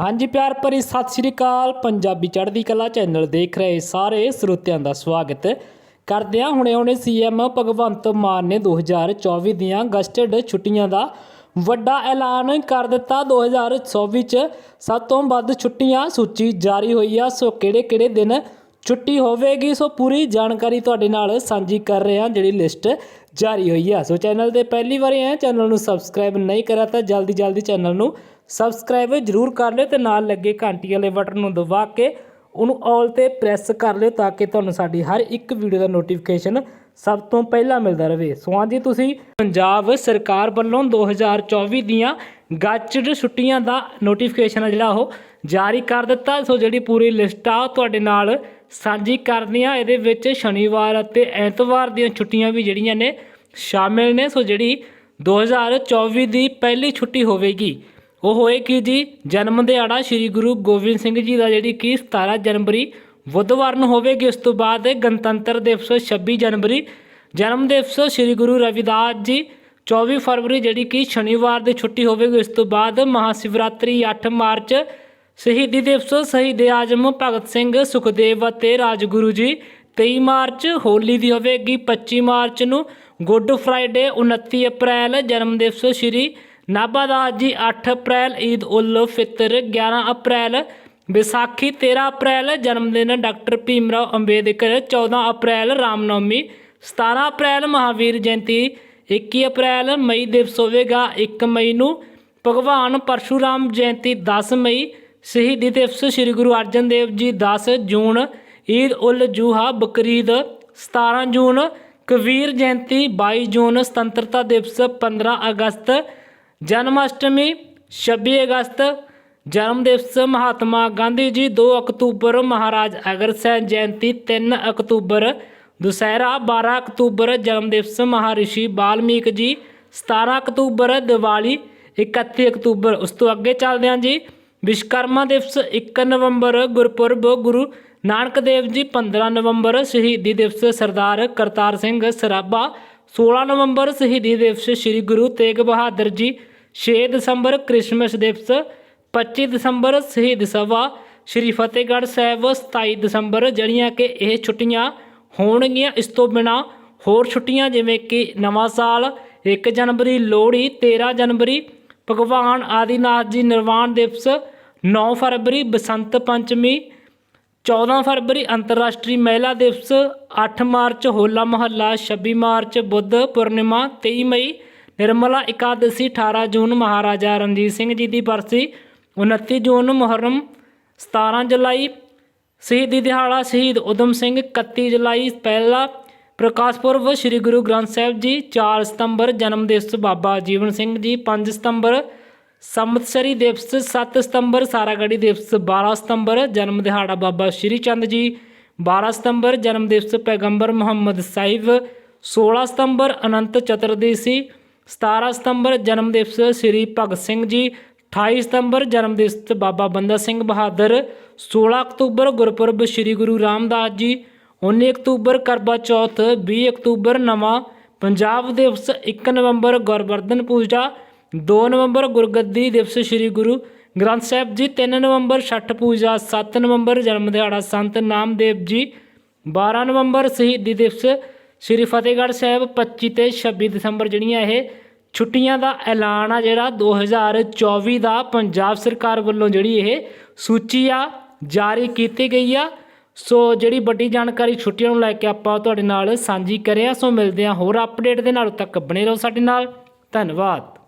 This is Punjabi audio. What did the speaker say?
ਹਾਂਜੀ ਪਿਆਰ ਭਰੀ ਸਤਿ ਸ਼੍ਰੀ ਅਕਾਲ। ਪੰਜਾਬੀ ਚੜ੍ਹਦੀ ਕਲਾ ਚੈਨਲ ਦੇਖ ਰਹੇ ਸਾਰੇ ਸਰੋਤਿਆਂ ਦਾ ਸਵਾਗਤ। ਕਰਦੇ ਹਾਂ ਹੁਣੇ ਹੁਣੇ ਸੀਐਮ ਭਗਵੰਤ ਮਾਨ ਨੇ 2024 ਦੀਆਂ ਗਸਟਡ ਛੁੱਟੀਆਂ ਦਾ ਵੱਡਾ ਐਲਾਨ ਕਰ ਦਿੱਤਾ। 2024 ਚ ਸਭ ਤੋਂ ਵੱਧ ਛੁੱਟੀਆਂ ਸੂਚੀ ਜਾਰੀ ਹੋਈ ਆ, ਸੋ ਕਿਹੜੇ ਕਿਹੜੇ ਦਿਨ ਛੁੱਟੀ ਹੋਵੇਗੀ, ਸੋ ਪੂਰੀ ਜਾਣਕਾਰੀ ਤੁਹਾਡੇ ਨਾਲ ਸਾਂਝੀ ਕਰ ਰਹੇ ਹਾਂ, ਜਿਹੜੀ ਲਿਸਟ ਜਾਰੀ ਹੋਈ ਆ। ਸੋ ਚੈਨਲ ਤੇ ਪਹਿਲੀ ਵਾਰੀ ਹੈ ਚੈਨਲ ਨੂੰ ਸਬਸਕ੍ਰਾਈਬ ਨਹੀਂ ਕਰਿਆ ਤਾਂ ਜਲਦੀ ਜਲਦੀ ਚੈਨਲ ਨੂੰ ਸਬਸਕ੍ਰਾਈਬ ਜ਼ਰੂਰ ਕਰ ਲਿਓ ਤੇ ਨਾਲ ਲੱਗੇ ਘੰਟੀ ਵਾਲੇ ਬਟਨ ਨੂੰ ਦਬਾ ਕੇ ਉਹਨੂੰ ਆਲ ਤੇ ਪ੍ਰੈਸ ਕਰ ਲਿਓ ਤਾਂ ਕਿ ਤੁਹਾਨੂੰ ਸਾਡੀ ਹਰ ਇੱਕ ਵੀਡੀਓ ਦਾ ਨੋਟੀਫਿਕੇਸ਼ਨ ਸਭ ਤੋਂ ਪਹਿਲਾਂ ਮਿਲਦਾ ਰਹੇ। ਸੋ ਹਾਂਜੀ ਤੁਸੀਂ ਪੰਜਾਬ ਸਰਕਾਰ ਵੱਲੋਂ 2024 ਦੀਆਂ ਗੱਚਡ ਛੁੱਟੀਆਂ ਦਾ ਨੋਟੀਫਿਕੇਸ਼ਨ ਆ ਜਿਹੜਾ ਉਹ ਜਾਰੀ ਕਰ ਦਿੱਤਾ। ਸੋ ਜਿਹੜੀ ਪੂਰੀ ਲਿਸਟ ਆ ਉਹ ਤੁਹਾਡੇ ਨਾਲ ਸਾਂਝੀ ਕਰਨੀ ਆ। ਇਹਦੇ ਵਿੱਚ ਸ਼ਨੀਵਾਰ ਅਤੇ ਐਤਵਾਰ ਦੀਆਂ ਛੁੱਟੀਆਂ ਵੀ ਜਿਹੜੀਆਂ ਨੇ ਸ਼ਾਮਿਲ ਨੇ। ਸੋ ਜਿਹੜੀ 2024 ਦੀ ਪਹਿਲੀ ਛੁੱਟੀ ਹੋਵੇਗੀ ਉਹ ਹੋਏ ਕਿ ਜੀ? ਜਨਮ ਦਿਹਾੜਾ ਸ੍ਰੀ ਗੁਰੂ ਗੋਬਿੰਦ ਸਿੰਘ ਜੀ ਦਾ ਜਿਹੜੀ ਕਿ 17 ਜਨਵਰੀ, ਬੁੱਧਵਾਰ ਨੂੰ ਹੋਵੇਗੀ, ਉਸ ਤੋਂ ਬਾਅਦ ਗਣਤੰਤਰ ਦਿਵਸ 26 ਜਨਵਰੀ, ਜਨਮ ਦਿਵਸ ਸ੍ਰੀ ਗੁਰੂ ਰਵਿਦਾਸ ਜੀ 24 ਫਰਵਰੀ ਜਿਹੜੀ ਕਿ ਸ਼ਨੀਵਾਰ ਦੀ ਛੁੱਟੀ ਹੋਵੇਗੀ, ਉਸ ਤੋਂ ਬਾਅਦ ਮਹਾਸ਼ਿਵਰਾਤਰੀ 8 ਮਾਰਚ, ਸ਼ਹੀਦੀ ਦਿਵਸ ਸ਼ਹੀਦ ਆਜਮ ਭਗਤ ਸਿੰਘ ਸੁਖਦੇਵ ਅਤੇ ਰਾਜਗੁਰੂ ਜੀ 23 ਮਾਰਚ ਹੋਲੀ ਦੀ ਹੋਵੇਗੀ 25 ਮਾਰਚ ਨੂੰ ਗੁੱਡ ਫਰਾਈਡੇ 29 ਅਪ੍ਰੈਲ ਜਨਮ ਦਿਵਸ ਸ੍ਰੀ ਨਾਭਾ ਦਾਸ ਜੀ 8 ਅਪ੍ਰੈਲ, ਈਦ ਉਲ ਫਿਤਰ 11 ਅਪ੍ਰੈਲ, ਵਿਸਾਖੀ 13 ਅਪ੍ਰੈਲ, ਜਨਮ ਦਿਨ ਡਾਕਟਰ ਭੀਮ ਰਾਓ ਅੰਬੇਦਕਰ 14 ਅਪ੍ਰੈਲ, ਰਾਮਨੌਮੀ 17 ਅਪ੍ਰੈਲ, ਮਹਾਵੀਰ ਜਯੰਤੀ 21 ਅਪ੍ਰੈਲ, ਮਈ ਦਿਵਸ ਹੋਵੇਗਾ 1 ਮਈ ਨੂੰ ਭਗਵਾਨ ਪਰਸ਼ੂਰਾਮ ਜਯੰਤੀ 10 ਮਈ, ਸ਼ਹੀਦੀ ਦਿਵਸ ਸ੍ਰੀ ਗੁਰੂ ਅਰਜਨ ਦੇਵ ਜੀ 10 ਜੂਨ, ਈਦ ਉਲ ਜੂਹਾ, ਬਕਰੀਦ 17 ਜੂਨ, ਕਬੀਰ ਜਯੰਤੀ 22 ਜੂਨ, ਸੁਤੰਤਰਤਾ ਦਿਵਸ 15 ਅਗਸਤ ਜਨਮ ਅਸ਼ਟਮੀ 26 ਅਗਸਤ, ਜਨਮ ਦਿਵਸ ਮਹਾਤਮਾ ਗਾਂਧੀ ਜੀ 2 ਅਕਤੂਬਰ, ਮਹਾਰਾਜ ਅਗਰਸੈਨ ਜਯੰਤੀ 3 ਅਕਤੂਬਰ, ਦੁਸਹਿਰਾ 12 ਅਕਤੂਬਰ, ਜਨਮ ਦਿਵਸ ਮਹਾਰਿਸ਼ੀ ਬਾਲਮੀਕ ਜੀ 17 ਅਕਤੂਬਰ, ਦੀਵਾਲੀ 31 ਅਕਤੂਬਰ। ਉਸ ਤੋਂ ਅੱਗੇ ਚੱਲਦੇ ਹਾਂ ਜੀ ਵਿਸ਼ਕਰਮਾ ਦਿਵਸ 1 ਨਵੰਬਰ, ਗੁਰਪੁਰਬ ਗੁਰੂ ਨਾਨਕ ਦੇਵ ਜੀ 15 ਨਵੰਬਰ, ਸ਼ਹੀਦੀ ਦਿਵਸ ਸਰਦਾਰ ਕਰਤਾਰ ਸਿੰਘ ਸਰਾਭਾ 16 ਨਵੰਬਰ ਸ਼ਹੀਦੀ ਦਿਵਸ ਸ੍ਰੀ ਗੁਰੂ ਤੇਗ ਬਹਾਦਰ ਜੀ 6 ਦਸੰਬਰ ਕ੍ਰਿਸਮਸ ਦਿਵਸ 25 ਦਸੰਬਰ ਸ਼ਹੀਦ ਸਭਾ, ਸ੍ਰੀ ਫਤਿਹਗੜ੍ਹ ਸਾਹਿਬ 27 ਦਸੰਬਰ, ਜਿਹੜੀਆਂ ਕਿ ਇਹ ਛੁੱਟੀਆਂ ਹੋਣਗੀਆਂ। ਇਸ ਤੋਂ ਬਿਨਾ ਹੋਰ ਛੁੱਟੀਆਂ ਜਿਵੇਂ ਕਿ ਨਵਾਂ ਸਾਲ 1 ਜਨਵਰੀ, ਲੋਹੜੀ 13 ਜਨਵਰੀ, ਭਗਵਾਨ ਆਦਿਨਾਥ ਜੀ ਨਿਰਵਾਣ ਦਿਵਸ 9 ਫਰਵਰੀ, ਬਸੰਤ ਪੰਚਮੀ 14 ਫਰਵਰੀ ਅੰਤਰਰਾਸ਼ਟਰੀ ਮਹਿਲਾ ਦਿਵਸ 8 ਮਾਰਚ ਹੋਲਾ ਮਹੱਲਾ 26 ਮਾਰਚ ਬੁੱਧ ਪੂਰਨਿਮਾ 23 ਮਈ ਨਿਰਮਲਾ ਇਕਾਦਸ਼ੀ 18 ਜੂਨ ਮਹਾਰਾਜਾ ਰਣਜੀਤ ਸਿੰਘ ਜੀ ਦੀ ਬਰਸੀ 29 ਜੂਨ ਮੁਹਰਮ 17 ਜੁਲਾਈ ਸ਼ਹੀਦੀ ਦਿਹਾੜਾ ਸ਼ਹੀਦ ਉਦਮ ਸਿੰਘ 31 ਜੁਲਾਈ ਪਹਿਲਾ ਪ੍ਰਕਾਸ਼ ਪੁਰਬ ਸ੍ਰੀ ਗੁਰੂ ਗ੍ਰੰਥ ਸਾਹਿਬ ਜੀ 4 ਸਤੰਬਰ ਜਨਮ ਦਿਵਸ ਬਾਬਾ ਜੀਵਨ ਸਿੰਘ ਜੀ 5 ਸਤੰਬਰ ਸੰਮਤਸਰੀ ਦਿਵਸ 7 ਸਤੰਬਰ ਸਾਰਾਗੜੀ ਦਿਵਸ 12 ਸਤੰਬਰ, ਜਨਮ ਦਿਹਾੜਾ ਬਾਬਾ ਸ਼੍ਰੀ ਚੰਦ ਜੀ। 12 ਸਤੰਬਰ, ਜਨਮ ਦਿਵਸ ਪੈਗੰਬਰ ਮੁਹੰਮਦ ਸਾਹਿਬ। 16 ਸਤੰਬਰ, ਅਨੰਤ ਚਤੁਰਦਸ਼ੀ 17 ਸਤੰਬਰ, ਜਨਮ ਦਿਵਸ ਸ੍ਰੀ ਭਗਤ ਸਿੰਘ ਜੀ। 28 ਸਤੰਬਰ, ਜਨਮ ਦਿਵਸ ਬਾਬਾ ਬੰਦਾ ਸਿੰਘ ਬਹਾਦਰ। 16 ਅਕਤੂਬਰ, ਗੁਰਪੁਰਬ ਸ੍ਰੀ ਗੁਰੂ ਰਾਮਦਾਸ ਜੀ। 19 ਅਕਤੂਬਰ ਕਰਵਾ ਚੌਥ। 20 ਅਕਤੂਬਰ, ਨਵਾਂ ਪੰਜਾਬ ਦਿਵਸ। 1 ਨਵੰਬਰ ਗੁਰਵਰਧਨ ਪੂਜਾ। 2 ਨਵੰਬਰ ਗੁਰਗੱਦੀ ਦਿਵਸ ਸ੍ਰੀ ਗੁਰੂ ਗ੍ਰੰਥ ਸਾਹਿਬ ਜੀ 3 ਨਵੰਬਰ ਛਠ ਪੂਜਾ 7 ਨਵੰਬਰ ਜਨਮ ਦਿਹਾੜਾ ਸੰਤ ਨਾਮਦੇਵ ਜੀ 12 ਨਵੰਬਰ ਸ਼ਹੀਦੀ ਦਿਵਸ ਸ੍ਰੀ ਫਤਿਹਗੜ੍ਹ ਸਾਹਿਬ 25 ਤੇ 26 ਦਸੰਬਰ ਜਿਹੜੀਆਂ ਇਹ ਛੁੱਟੀਆਂ ਦਾ ਐਲਾਨ ਆ ਜਿਹੜਾ 2024 ਦਾ ਪੰਜਾਬ ਸਰਕਾਰ ਵੱਲੋਂ ਜਿਹੜੀ ਇਹ ਸੂਚੀ ਆ, ਜਾਰੀ ਕੀਤੀ ਗਈ ਆ। ਸੋ ਜਿਹੜੀ ਵੱਡੀ ਜਾਣਕਾਰੀ ਛੁੱਟੀਆਂ ਨੂੰ ਲੈ ਕੇ ਆਪਾਂ ਤੁਹਾਡੇ ਨਾਲ ਸਾਂਝੀ ਕਰਿਆ, ਸੋ ਮਿਲਦੇ ਹਾਂ ਹੋਰ ਅਪਡੇਟ ਦੇ ਨਾਲ ਤੱਕ ਬਣੇ ਰਹੋ ਸਾਡੇ ਨਾਲ। ਧੰਨਵਾਦ।